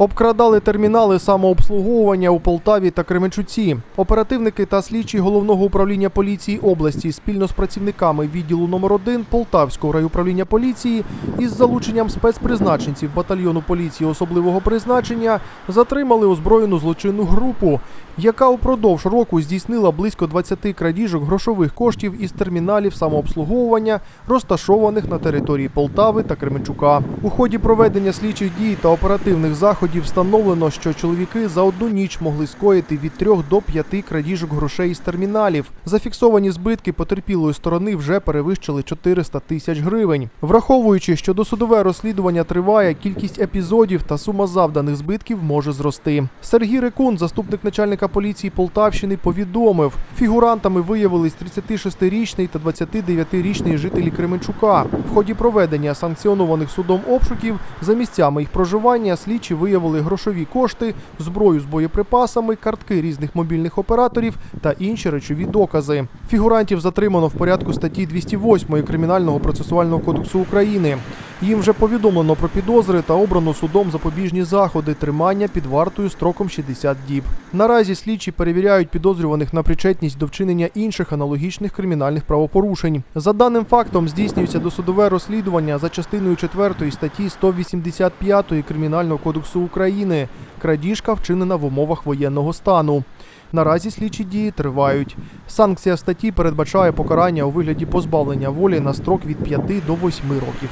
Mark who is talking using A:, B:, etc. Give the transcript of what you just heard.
A: Обкрадали термінали самообслуговування у Полтаві та Кременчуці. Оперативники та слідчі головного управління поліції області спільно з працівниками відділу номер 1 Полтавського райуправління поліції із залученням спецпризначенців батальйону поліції особливого призначення затримали озброєну злочинну групу, яка упродовж року здійснила близько 20 крадіжок грошових коштів із терміналів самообслуговування, розташованих на території Полтави та Кременчука. У ході проведення слідчих дій та оперативних заходів встановлено, що чоловіки за одну ніч могли скоїти від 3 до 5 крадіжок грошей із терміналів. Зафіксовані збитки потерпілої сторони вже перевищили 400 тисяч гривень. Враховуючи, що досудове розслідування триває, кількість епізодів та сума завданих збитків може зрости. Сергій Рекун, заступник начальника поліції Полтавщини, повідомив, фігурантами виявились 36-річний та 29-річний жителі Кременчука. В ході проведення санкціонованих судом обшуків за місцями їх проживання слідчі виявили грошові кошти, зброю з боєприпасами, картки різних мобільних операторів та інші речові докази. Фігурантів затримано в порядку статті 208 Кримінального процесуального кодексу України. Їм вже повідомлено про підозри та обрано судом запобіжні заходи тримання під вартою строком 60 діб. Наразі слідчі перевіряють підозрюваних на причетність до вчинення інших аналогічних кримінальних правопорушень. За даним фактом здійснюється досудове розслідування за частиною 4 статті 185 Кримінального кодексу України. Крадіжка вчинена в умовах воєнного стану. Наразі слідчі дії тривають. Санкція статті передбачає покарання у вигляді позбавлення волі на строк від 5 до 8 років.